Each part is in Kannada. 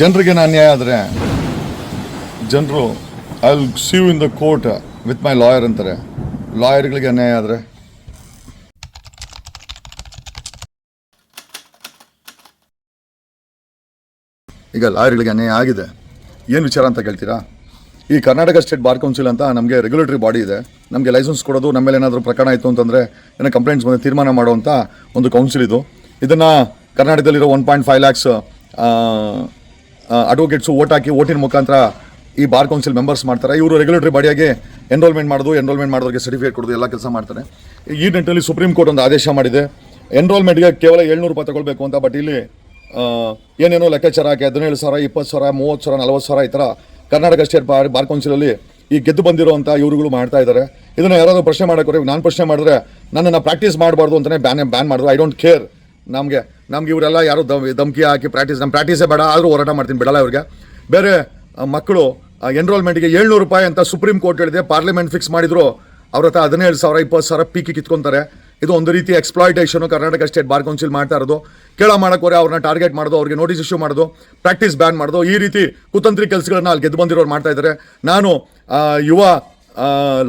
ಜನರಿಗೆ ಅನ್ಯಾಯ ಆದರೆ ಜನರು I will sue in the court with my lawyer ಅಂತಾರೆ. ಲಾಯರ್ಗಳಿಗೆ ಅನ್ಯಾಯ ಆದರೆ. ಈಗ ಲಾಯರ್ಗಳಿಗೆ ಅನ್ಯಾಯ ಆಗಿದೆ. ಏನು ವಿಚಾರ ಅಂತ ಕೇಳ್ತೀರಾ? ಈ ಕರ್ನಾಟಕ ಸ್ಟೇಟ್ ಬಾರ್ ಕೌನ್ಸಿಲ್ ಅಂತ ನಮಗೆ ರೆಗ್ಯುಲೇಟರಿ ಬಾಡಿ ಇದೆ. ನಮಗೆ ಲೈಸೆನ್ಸ್ ಕೊಡೋದು ನಮ್ಮ ಮೇಲೆ ಏನಾದರೂ ಪ್ರಕರಣ ಆಯಿತು ಅಂತಂದರೆ ಏನೋ ಕಂಪ್ಲೇಂಟ್ಸ್ ಬಂದು ತೀರ್ಮಾನ ಮಾಡುವಂಥ ಒಂದು ಕೌನ್ಸಿಲ್ ಇದು. ಇದನ್ನು ಕರ್ನಾಟಕದಲ್ಲಿರೋ one point five lakhs advocates vote ಹಾಕಿ ಓಟಿನ ಮುಖಾಂತರ ಈ ಬಾರ್ ಕೌನ್ಸಿಲ್ ಮೆಂಬರ್ಸ್ ಮಾಡ್ತಾರೆ. ಇವರು ರೆಗ್ಯುಲೇಟರಿ ಬಾಡಿಯಾಗಿ ಎನ್ರೋಲ್ಮೆಂಟ್ ಮಾಡೋದು ಎನ್ರೋಲ್ಮೆಂಟ್ ಮಾಡೋರಿಗೆ ಸರ್ಟಿಫಿಕೇಟ್ ಕೊಡೋದು ಎಲ್ಲ ಕೆಲಸ ಮಾಡ್ತಾರೆ. ಈ ನಿಟ್ಟಿನಲ್ಲಿ ಸುಪ್ರೀಂ ಕೋರ್ಟ್ ಒಂದು ಆದೇಶ ಮಾಡಿದೆ. ಎನ್ರೋಲ್ಮೆಂಟ್ಗೆ ಕೇವಲ ಏಳ್ನೂರು ರೂಪಾಯಿ ತಗೊಳ್ಬೇಕು ಅಂತ ಬಟ್ ಇಲ್ಲಿ ಏನೇನೋ ಲೆಕ್ಕಾಚಾರ ಹಾಕಿ ಹದಿನೇಳು ಸಾವಿರ, ಇಪ್ಪತ್ತು ಸಾವಿರ, ಮೂವತ್ತು ಸಾವಿರ, ನಲ್ವತ್ತು ಸಾವಿರ ಈ ಥರ ಕರ್ನಾಟಕ ಸ್ಟೇಟ್ ಬಾರ್ ಬಾರ್ ಕೌನ್ಸಿಲಲ್ಲಿ ಈ ಗೆದ್ದು ಬಂದಿರುವಂಥ ಇವರುಗಳು ಮಾಡ್ತಾ ಇದ್ದಾರೆ. ಇದನ್ನು ಯಾರಾದರೂ ಪ್ರಶ್ನೆ ಮಾಡೋಕೆ ನಾನು ಪ್ರಶ್ನೆ ಮಾಡಿದ್ರೆ ನನ್ನನ್ನು ಪ್ರಾಕ್ಟೀಸ್ ಮಾಡಬಾರ್ದು ಅಂತಲೇ ಬ್ಯಾನ್ ಬ್ಯಾನ್ ಮಾಡಿದ್ರು. ಐ ಡೋಂಟ್ ಕೇರ್ ನಮಗೆ ನಮ್ಗೆ ಇವರೆಲ್ಲ ಯಾರು ದಮ್, ಧಮಕಿ ಹಾಕಿ ಪ್ರಾಕ್ಟೀಸ್ ನಮ್ಮ ಪ್ರಾಕ್ಟೀಸೇ ಬೇಡ, ಆದರೂ ಹೋರಾಟ ಮಾಡ್ತೀನಿ ಬಿಡಲ್ಲ ಇವ್ರಿಗೆ. ಬೇರೆ ಮಕ್ಕಳು ಎನ್ರೋಲ್ಮೆಂಟ್ಗೆ ಏಳ್ನೂರು ರೂಪಾಯಿ ಅಂತ ಸುಪ್ರೀಂ ಕೋರ್ಟ್ ಹೇಳಿದೆ ಪಾರ್ಲಿಮೆಂಟ್ ಫಿಕ್ಸ್ ಮಾಡಿದ್ರು, ಅವ್ರ ಹತ್ರ ಹದಿನೇಳು ಸಾವಿರ, ಇಪ್ಪತ್ತು ಸಾವಿರ ಪೀಕಿ ಕಿತ್ಕೊಂತಾರೆ. ಇದು ಒಂದು ರೀತಿ exploitation Karnataka state bar council ಮಾಡ್ತಾ ಇರೋದು. ಕೇಳ ಮಾಡೋಕೋರೆ ಅವ್ರನ್ನ ಟಾರ್ಗೆಟ್ ಮಾಡೋದು, ಅವ್ರಿಗೆ ನೋಟಿಸ್ ಇಶ್ಯೂ ಮಾಡೋದು ಪ್ರಾಕ್ಟೀಸ್ ಬ್ಯಾನ್ ಮಾಡೋದು. ಈ ರೀತಿ ಕುತಂತ್ರಿ ಕೆಲಸಗಳನ್ನ ಅಲ್ಲಿ ಗೆದ್ದು ಬಂದಿರೋರು ಮಾಡ್ತಾ ಇದ್ದಾರೆ. ನಾನು ಯುವ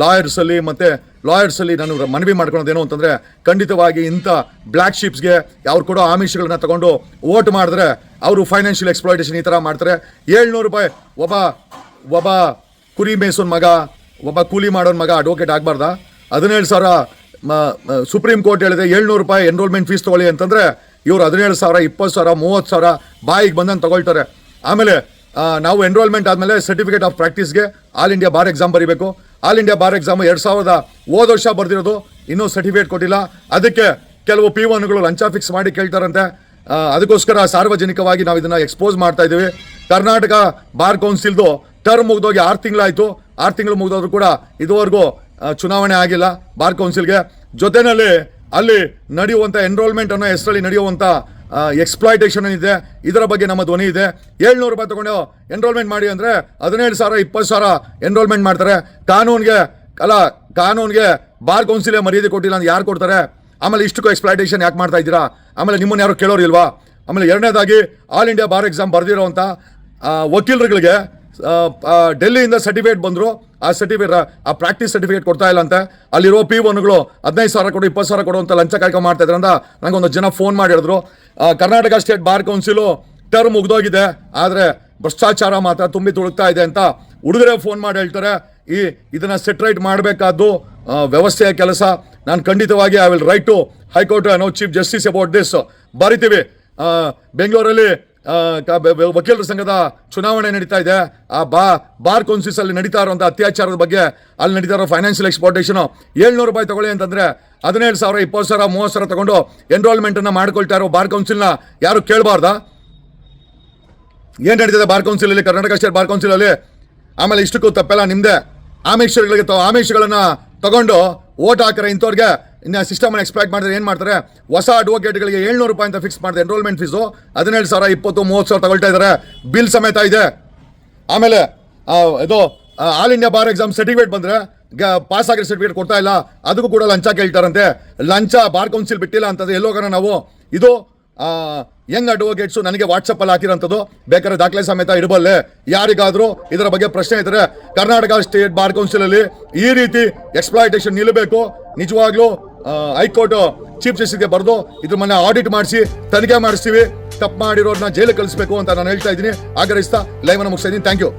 ಲಾಯರ್ಸಲ್ಲಿ ಮತ್ತು ಲಾಯರ್ಸಲ್ಲಿ ನಾನು ಮನವಿ ಮಾಡ್ಕೊಳೋದೇನು ಅಂತಂದರೆ, ಖಂಡಿತವಾಗಿ ಇಂಥ ಬ್ಲ್ಯಾಕ್ ಶೀಪ್ಸ್ಗೆ ಅವ್ರು ಕೊಡೋ ಆಮಿಷಗಳನ್ನ ತಗೊಂಡು ವೋಟ್ ಮಾಡಿದ್ರೆ ಅವರು ಫೈನಾನ್ಷಿಯಲ್ ಎಕ್ಸ್ಪ್ಲಾಯಿಟೇಷನ್ ಈ ಥರ ಮಾಡ್ತಾರೆ. ಏಳ್ನೂರು ರೂಪಾಯಿ, ಒಬ್ಬ ಒಬ್ಬ ಕುರಿ ಮೇಸೋನ್ ಮಗ, ಒಬ್ಬ ಕೂಲಿ ಮಾಡೋನ್ ಮಗ ಅಡ್ವೊಕೇಟ್ ಆಗಬಾರ್ದ? ಹದಿನೇಳು ಸಾವಿರ ಸುಪ್ರೀಂ ಕೋರ್ಟ್ ಹೇಳಿದೆ, ಏಳ್ನೂರು ರೂಪಾಯಿ ಎನ್ರೋಲ್ಮೆಂಟ್ ಫೀಸ್ ತೊಗೊಳ್ಳಿ ಅಂತಂದರೆ, ಇವರು ಹದಿನೇಳು ಸಾವಿರ, ಇಪ್ಪತ್ತು ಸಾವಿರ, ಮೂವತ್ತು ಸಾವಿರ ಬಾಯಿಗೆ ಬಂದಂಗೆ ತಗೊಳ್ತಾರೆ. ಆಮೇಲೆ ನಾವು ಎನ್ರೋಲ್ಮೆಂಟ್ ಆದಮೇಲೆ ಸರ್ಟಿಫಿಕೇಟ್ ಆಫ್ ಪ್ರಾಕ್ಟೀಸ್ಗೆ ಆಲ್ ಇಂಡಿಯಾ ಬಾರ್ ಎಕ್ಸಾಮ್ ಬರೀಬೇಕು. ಆಲ್ ಇಂಡಿಯಾ ಬಾರ್ ಎಕ್ಸಾಮ್ ಎರಡು ಸಾವಿರದ ಹೋದ ವರ್ಷ ಬರೆದಿರೋದು. ಇನ್ನೂ ಸರ್ಟಿಫಿಕೇಟ್ ಕೊಟ್ಟಿಲ್ಲ. ಅದಕ್ಕೆ ಕೆಲವು ಪಿ ಒನ್ಗಳು ಲಂಚ ಫಿಕ್ಸ್ ಮಾಡಿ ಕೇಳ್ತಾರಂತೆ. ಅದಕ್ಕೋಸ್ಕರ ಸಾರ್ವಜನಿಕವಾಗಿ ನಾವು ಇದನ್ನು ಎಕ್ಸ್ಪೋಸ್ ಮಾಡ್ತಾ ಇದ್ದೀವಿ. ಕರ್ನಾಟಕ ಬಾರ್ ಕೌನ್ಸಿಲ್ದು ಟರ್ಮ್ ಮುಗ್ದೋಗಿ ಆರು ತಿಂಗಳಾಯಿತು. ಆರು ತಿಂಗಳು ಮುಗ್ದೋದ್ರು ಕೂಡ ಇದುವರೆಗೂ ಚುನಾವಣೆ ಆಗಿಲ್ಲ ಬಾರ್ ಕೌನ್ಸಿಲ್ಗೆ ಜೊತೆಯಲ್ಲಿ ಅಲ್ಲಿ ನಡೆಯುವಂಥ ಎನ್ರೋಲ್ಮೆಂಟ್ ಅನ್ನೋ ಹೆಸರಲ್ಲಿ ನಡೆಯುವಂಥ ಎಕ್ಸ್ಪ್ಲಾಯ್ಟೇಷನ್ ಇದೆ ಇದರ ಬಗ್ಗೆ ನಮ್ಮ ಧ್ವನಿ ಇದೆ. ಏಳ್ನೂರು ರೂಪಾಯಿ ತೊಗೊಂಡು ಎನ್ರೋಲ್ಮೆಂಟ್ ಮಾಡಿ ಅಂದರೆ ಹದಿನೇಳು ಸಾವಿರ, ಇಪ್ಪತ್ತು ಸಾವಿರ ಎನ್ರೋಲ್ಮೆಂಟ್ ಮಾಡ್ತಾರೆ. ಕಾನೂನಿಗೆ, ಅಲ್ಲ, ಕಾನೂನಿಗೆ ಬಾರ್ ಕೌನ್ಸಿಲೇ ಮರ್ಯಾದೆ ಕೊಟ್ಟಿಲ್ಲ ಅಂತ ಯಾರು ಕೊಡ್ತಾರೆ? ಆಮೇಲೆ ಇಷ್ಟಕ್ಕೂ ಎಕ್ಸ್ಪ್ಲಾಯ್ಟೇಷನ್ ಯಾಕೆ ಮಾಡ್ತಾ ಇದ್ದೀರಾ? ಆಮೇಲೆ ನಿಮ್ಮನ್ನು ಯಾರು ಕೇಳೋರಿಲ್ವಾ? ಆಮೇಲೆ ಎರಡನೇದಾಗಿ ಆಲ್ ಇಂಡಿಯಾ ಬಾರ್ ಎಕ್ಸಾಮ್ ಬರೆದಿರೋವಂಥ ವಕೀಲರುಗಳಿಗೆ ಡೆಲ್ಲಿಯಿಂದ ಸರ್ಟಿಫಿಕೇಟ್ ಬಂದರು. ಆ ಸರ್ಟಿಫಿಕೇಟ್ ಆ ಪ್ರಾಕ್ಟೀಸ್ ಸರ್ಟಿಫಿಕೇಟ್ ಕೊಡ್ತಾ ಇಲ್ಲ ಅಂತ. ಅಲ್ಲಿರೋ ಪಿ ಒನ್ಗಳು ಹದಿನೈದು ಸಾವಿರ ಕೊಡು, ಇಪ್ಪತ್ತು ಸಾವಿರ ಕೊಡು ಅಂತ ಲಂಚ ಕಾರ್ಯಕ್ರಮ ಮಾಡ್ತಾ ಇದ್ರಂತ ನಂಗೆ ಒಂದು ಜನ ಫೋನ್ ಮಾಡಿ ಹೇಳಿದ್ರು. Karnataka state bar council term ಮುಗ್ದೋಗಿದೆ. ಆದರೆ ಭ್ರಷ್ಟಾಚಾರ ಮಾತ್ರ ತುಂಬಿ ತುಳುಕ್ತಾ ಇದೆ ಅಂತ ಹುಡುಗರೇ ಫೋನ್ ಮಾಡಿ ಹೇಳ್ತಾರೆ. ಈ, ಇದನ್ನ ಸೆಟ್ರೈಟ್ ಮಾಡಬೇಕಾದ್ದು ವ್ಯವಸ್ಥೆಯ ಕೆಲಸ. ನಾನು ಖಂಡಿತವಾಗಿ I will write to high court no chief justice about this ಬರಿತೀವಿ. ಬೆಂಗಳೂರಲ್ಲಿ ವಕೀಲರ ಸಂಘದ ಚುನಾವಣೆ ನಡೀತಾ ಇದೆ. ಆ ಬಾ, ಬಾರ್ ಕೌನ್ಸಿಲ್ಸ್ ಅಲ್ಲಿ ನಡೀತಾ ಇರುವಂಥ ಅತ್ಯಾಚಾರದ ಬಗ್ಗೆ ಅಲ್ಲಿ ನಡೀತಾ ಇರೋ ಫೈನಾನ್ಷಿಯಲ್ ಎಕ್ಸ್ಪೋರ್ಟೇಷನ್ ಏಳ್ನೂರು ರೂಪಾಯಿ ತಗೊಳ್ಳಿ ಅಂತಂದ್ರೆ ಹದಿನೇಳು ಸಾವಿರ, ಇಪ್ಪತ್ತು ಸಾವಿರ, ಮೂವತ್ತು ಸಾವಿರ ತಗೊಂಡು ಎನ್ರೋಲ್ಮೆಂಟ್ ಅನ್ನ ಮಾಡ್ಕೊಳ್ತಾ ಇರೋ ಬಾರ್ ಕೌನ್ಸಿಲ್ನ ಯಾರು ಕೇಳಬಾರ್ದಾ? ಏನು ನಡೀತದೆ ಬಾರ್ ಕೌನ್ಸಿಲಲ್ಲಿ, ಕರ್ನಾಟಕ ಸ್ಟೇಟ್ ಬಾರ್ ಕೌನ್ಸಿಲಲ್ಲಿ? ಆಮೇಲೆ ಇಷ್ಟಕ್ಕೂ ತಪ್ಪೆಲ್ಲ ನಿಮ್ಮದೇ ಆಮಿಷಗಳಿಗೆ ತ ಆಮಿಷಗಳನ್ನು ತಗೊಂಡು ಓಟ್ ಹಾಕ್ರೆ ಇಂಥವ್ರಿಗೆ ಇನ್ನು ಸಿಸ್ಟಮನ್ನು ಎಕ್ಸ್ಪ್ಲಾಯ್ಟ್ ಮಾಡಿದ್ರೆ ಏನು ಮಾಡ್ತಾರೆ? ಹೊಸ ಅಡ್ವೊಕೇಟ್ಗಳಿಗೆ ಏಳ್ನೂರು ರೂಪಾಯಿ ಅಂತ ಫಿಕ್ಸ್ ಮಾಡಿದೆ ಎನ್ರೋಲ್ಮೆಂಟ್ ಫೀಸು ಹದಿನೇಳು ಸಾವಿರ, ಇಪ್ಪತ್ತು, ಮೂವತ್ತು ಸಾವಿರ ತಗೊಳ್ತಾ ಇದ್ದಾರೆ ಬಿಲ್ ಸಮೇತ ಇದೆ. ಆಮೇಲೆ ಇದು all India bar exam certificate ಬಂದರೆ ಪಾಸ್ ಆಗಿರೋ ಸರ್ಟಿಫಿಕೇಟ್ ಕೊಡ್ತಾ ಇಲ್ಲ. ಅದಕ್ಕೂ ಕೂಡ ಲಂಚ ಕೇಳ್ತಾರಂತೆ. ಲಂಚ ಬಾರ್ ಕೌನ್ಸಿಲ್ ಬಿಟ್ಟಿಲ್ಲ ಅಂತಂದರೆ ಎಲ್ಲೋಗೋಣ ನಾವು ಇದು ಯಂಗ್ ಅಡ್ವೊಕೇಟ್ಸು ನನಗೆ ವಾಟ್ಸಪ್ಪಲ್ಲಿ ಹಾಕಿರೋಂಥದ್ದು. ಬೇಕಾದ್ರೆ ದಾಖಲೆ ಸಮೇತ ಇಡಬಲ್ಲೆ. ಯಾರಿಗಾದರೂ ಇದರ ಬಗ್ಗೆ ಪ್ರಶ್ನೆ ಇದ್ದರೆ ಕರ್ನಾಟಕ ಸ್ಟೇಟ್ ಬಾರ್ ಕೌನ್ಸಿಲಲ್ಲಿ ಈ ರೀತಿ ಎಕ್ಸ್ಪ್ಲಾಯಿಟೇಷನ್ ನಿಲ್ಲಬೇಕು. ನಿಜವಾಗ್ಲೂ ಹೈಕೋರ್ಟ್ ಚೀಫ್ ಜಸ್ಟಿಸ್ಗೆ ಬರೆದು ಇದ್ರ ಮನೆ ಆಡಿಟ್ ಮಾಡಿಸಿ, ತನಿಖೆ ಮಾಡಿಸ್ತೀವಿ. ತಪ್ಪು ಮಾಡಿರೋದನ್ನ ಜೈಲಿಗೆ ಕಳಿಸ್ಬೇಕು ಅಂತ ನಾನು ಹೇಳ್ತಾ ಇದ್ದೀನಿ. ಆಗ್ರಹಿಸ್ತಾ ಲೈವ್ ಅನ್ನು ಮುಗಿಸ್ತಾ ಇದ್ದೀನಿ. Thank you